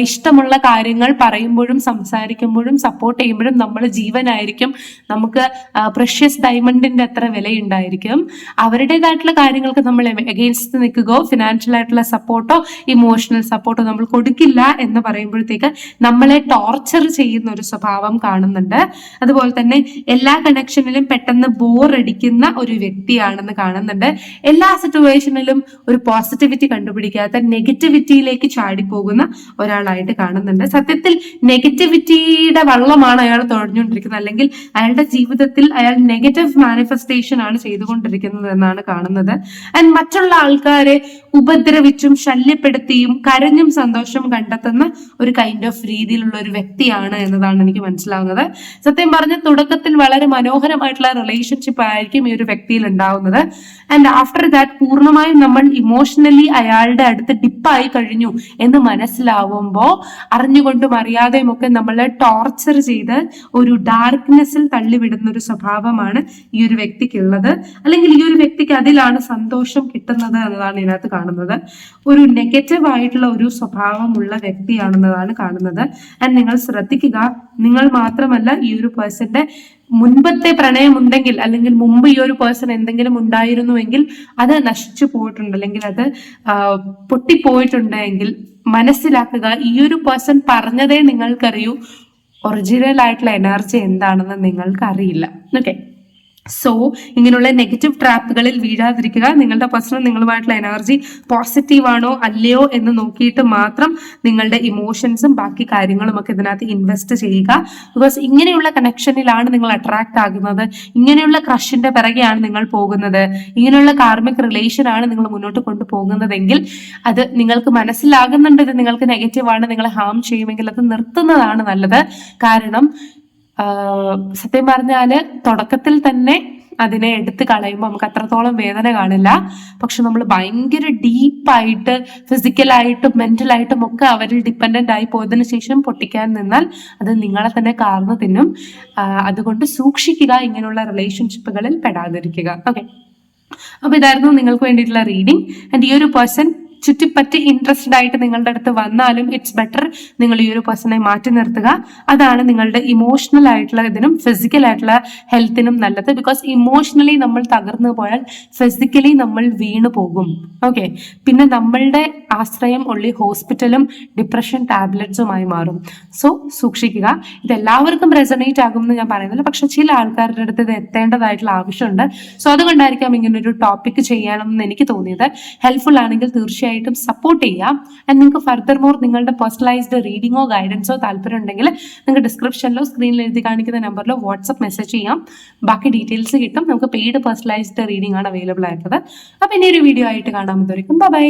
A: ഇഷ്ടമുള്ള കാര്യങ്ങൾ പറയുമ്പോഴും സംസാരിക്കുമ്പോഴും സപ്പോർട്ട് ചെയ്യുമ്പോഴും നമ്മൾ ജീവനായിരിക്കും. നമുക്ക് പ്രഷ്യസ് ഡയമണ്ടിന്റെ അത്ര വിലയുണ്ടായിരിക്കും. അവരുടേതായിട്ടുള്ള കാര്യങ്ങൾക്ക് നമ്മൾ എഗെയിൻസ്റ്റ് നിൽക്കുകയോ ഫിനാൻഷ്യൽ ആയിട്ടുള്ള സപ്പോർട്ടോ ഇമോഷണൽ സപ്പോർട്ടോ നമ്മൾ കൊടുക്കില്ല എന്ന് പറയുമ്പോഴത്തേക്ക് നമ്മളെ ടോർച്ചർ ചെയ്യുന്ന ഒരു സ്വഭാവം കാണുന്നുണ്ട്. അതുപോലെ തന്നെ എല്ലാ കണക്ഷനിലും പെട്ടെന്ന് ബോർ അടിക്കുന്ന ഒരു വ്യക്തിയാണെന്ന് കാണുന്നുണ്ട്. എല്ലാ സിറ്റുവേഷനിലും ഒരു പോസിറ്റിവിറ്റി കണ്ടുപിടിക്കാത്ത നെഗറ്റിവിറ്റിയിലേക്ക് ചാടിപ്പോകുന്ന ഒരാളായിട്ട് കാണുന്നുണ്ട്. സത്യത്തിൽ നെഗറ്റിവിറ്റിയുടെ വള്ളമാണ് അയാൾ തുഴഞ്ഞുകൊണ്ടിരിക്കുന്നത്. അല്ലെങ്കിൽ അയാളുടെ ജീവിതത്തിൽ അയാൾ നെഗറ്റീവ് മാനിഫെസ്റ്റേഷൻ ആണ് ചെയ്തുകൊണ്ടിരിക്കുന്നത് എന്നാണ് കാണുന്നത്. ആൻഡ് മറ്റുള്ള ആൾക്കാരെ ഉപദ്രവിച്ചും ശല്യപ്പെടുത്തിയും കരഞ്ഞും സന്തോഷം കണ്ടെത്തുന്ന ഒരു കൈൻഡ് ഓഫ് രീതിയിലുള്ള ഒരു വ്യക്തിയാണ് എന്നതാണ് എനിക്ക് മനസ്സിലാവുന്നത്. സത്യം പറഞ്ഞ തുടക്കത്തിൽ വളരെ മനോഹരമായിട്ടുള്ള റിലേഷൻഷിപ്പ് ആയിരിക്കും ഈ ഒരു വ്യക്തിയിൽ ഉണ്ടാവുന്നത്. ആൻഡ് ആഫ്റ്റർ ദാറ്റ് പൂർണമായും നമ്മൾ ഇമോഷണലി അയാളുടെ അടുത്ത് ഡിപ്പായി കഴിഞ്ഞു എന്ന് മനസ്സിലാവുമ്പോൾ അറിഞ്ഞുകൊണ്ടും അറിയാതെയും ഒക്കെ നമ്മളെ ടോർച്ചർ ചെയ്ത് ഒരു ഡാർക്ക്നെസ്സിൽ തള്ളിവിടുന്ന ഒരു സ്വഭാവമാണ് ഈ ഒരു വ്യക്തിക്കുള്ളത് അല്ലെങ്കിൽ ഈ ഒരു വ്യക്തിക്ക് അതിലാണ് സന്തോഷം കിട്ടുന്നത് എന്നതാണ് ഇതിനകത്ത് കാണുന്നത്. ഒരു നെഗറ്റീവ് ആയിട്ടുള്ള ഒരു സ്വഭാവമുള്ള വ്യക്തിയാണെന്നതാണ് കാണുന്നത്. ആൻഡ് നിങ്ങൾ ശ്രദ്ധിക്കുക നിങ്ങൾ മാത്രമല്ല ഈ ഒരു പേഴ്സന്റെ മുൻപത്തെ പ്രണയം ഉണ്ടെങ്കിൽ അല്ലെങ്കിൽ മുമ്പ് ഈ ഒരു പേഴ്സൺ എന്തെങ്കിലും ഉണ്ടായിരുന്നുവെങ്കിൽ അത് നശിച്ചു പോയിട്ടുണ്ട്. അല്ലെങ്കിൽ അത് പൊട്ടിപ്പോയിട്ടുണ്ടെങ്കിൽ മനസ്സിലാക്കുക ഈ ഒരു പേഴ്സൺ പറഞ്ഞതേ നിങ്ങൾക്കറിയൂ. ഒറിജിനൽ ആയിട്ടുള്ള എനർജി എന്താണെന്ന് നിങ്ങൾക്ക് അറിയില്ല ഓക്കെ സോ ഇങ്ങനെയുള്ള നെഗറ്റീവ് ട്രാപ്പുകളിൽ വീഴാതിരിക്കുക നിങ്ങളുടെ പേഴ്സണൽ നിങ്ങളുമായിട്ടുള്ള എനർജി പോസിറ്റീവ് ആണോ അല്ലയോ എന്ന് നോക്കിയിട്ട് മാത്രം നിങ്ങളുടെ ഇമോഷൻസും ബാക്കി കാര്യങ്ങളും ഒക്കെ ഇതിനകത്ത് ഇൻവെസ്റ്റ് ചെയ്യുക. ബിക്കോസ് ഇങ്ങനെയുള്ള കണക്ഷനിലാണ് നിങ്ങൾ അട്രാക്ട് ആകുന്നത്. ഇങ്ങനെയുള്ള ക്രഷിന്റെ പിറകെയാണ് നിങ്ങൾ പോകുന്നത്. ഇങ്ങനെയുള്ള കാർമിക് റിലേഷൻ ആണ് നിങ്ങൾ മുന്നോട്ട് കൊണ്ടുപോകുന്നതെങ്കിൽ അത് നിങ്ങൾക്ക് മനസ്സിലാകുന്നുണ്ട് ഇത് നിങ്ങൾക്ക് നെഗറ്റീവ് ആണ് നിങ്ങളെ ഹാം ചെയ്യുമെങ്കിൽ അത് നിർത്തുന്നതാണ് നല്ലത്. കാരണം സത്യം പറഞ്ഞാൽ തുടക്കത്തിൽ തന്നെ അതിനെ എടുത്തു കളയുമ്പോൾ നമുക്ക് അത്രത്തോളം വേദന കാണില്ല. പക്ഷെ നമ്മൾ ഭയങ്കര ഡീപ്പായിട്ട് ഫിസിക്കലായിട്ടും മെന്റലായിട്ടും ഒക്കെ അവരിൽ ഡിപ്പെൻഡന്റ് ആയി പോയതിനു ശേഷം പൊട്ടിക്കാൻ നിന്നാൽ അത് നിങ്ങളെ തന്നെ കാർന്നു തിന്നും. അതുകൊണ്ട് സൂക്ഷിക്കുക ഇങ്ങനെയുള്ള റിലേഷൻഷിപ്പുകളിൽ പെടാതിരിക്കുക. ഓക്കെ അപ്പൊ ഇതായിരുന്നു നിങ്ങൾക്ക് വേണ്ടിയിട്ടുള്ള റീഡിംഗ് ആൻഡ് ഈ ഒരു പേഴ്സൺ ചുറ്റിപ്പറ്റി ഇൻട്രസ്റ്റഡ് ആയിട്ട് നിങ്ങളുടെ അടുത്ത് വന്നാലും ഇറ്റ്സ് ബെറ്റർ നിങ്ങൾ ഈ ഒരു പേഴ്സണെ മാറ്റി നിർത്തുക. അതാണ് നിങ്ങളുടെ ഇമോഷണൽ ആയിട്ടുള്ള ഇതിനും ഫിസിക്കൽ ആയിട്ടുള്ള ഹെൽത്തിനും നല്ലത് ബിക്കോസ് ഇമോഷണലി നമ്മൾ തകർന്നു പോയാൽ ഫിസിക്കലി നമ്മൾ വീണു പോകും. ഓക്കെ പിന്നെ നമ്മളുടെ ആശ്രയം ഉള്ളി ഹോസ്പിറ്റലും ഡിപ്രഷൻ ടാബ്ലറ്റ്സുമായി മാറും. സോ സൂക്ഷിക്കുക. ഇത് എല്ലാവർക്കും റെസണേറ്റ് ആകുമെന്ന് ഞാൻ പറയുന്നില്ല. പക്ഷെ ചില ആൾക്കാരുടെ അടുത്ത് ഇത് എത്തേണ്ടതായിട്ടുള്ള ആവശ്യമുണ്ട്. സോ അതുകൊണ്ടായിരിക്കാം ഇങ്ങനെ ഒരു ടോപ്പിക് ചെയ്യാനെന്ന് എനിക്ക് തോന്നിയത്. ഹെൽപ്ഫുൾ ആണെങ്കിൽ തീർച്ചയായും തീർച്ചയായിട്ടും സപ്പോർട്ട് ചെയ്യാം. ആൻഡ് നിങ്ങൾക്ക് ഫർദർ മോർ നിങ്ങളുടെ പേഴ്സണലൈസ്ഡ് റീഡിങ്ങോ ഗൈഡൻസോ താല്പര്യം ഉണ്ടെങ്കിൽ നിങ്ങൾക്ക് ഡിസ്ക്രിപ്ഷനിലോ സ്ക്രീനിൽ എഴുതി കാണിക്കുന്ന നമ്പറിലോ വാട്സപ്പ് മെസ്സേജ് ചെയ്യാം. ബാക്കി ഡീറ്റെയിൽസ് കിട്ടും. നമുക്ക് പെയ്ഡ് പേഴ്സണലൈസ്ഡ് റീഡിംഗ് ആണ് അവൈലബിൾ ആയിട്ടുള്ളത്. അപ്പം ഇനി ഒരു വീഡിയോ ആയിട്ട് കാണാൻ ബൈ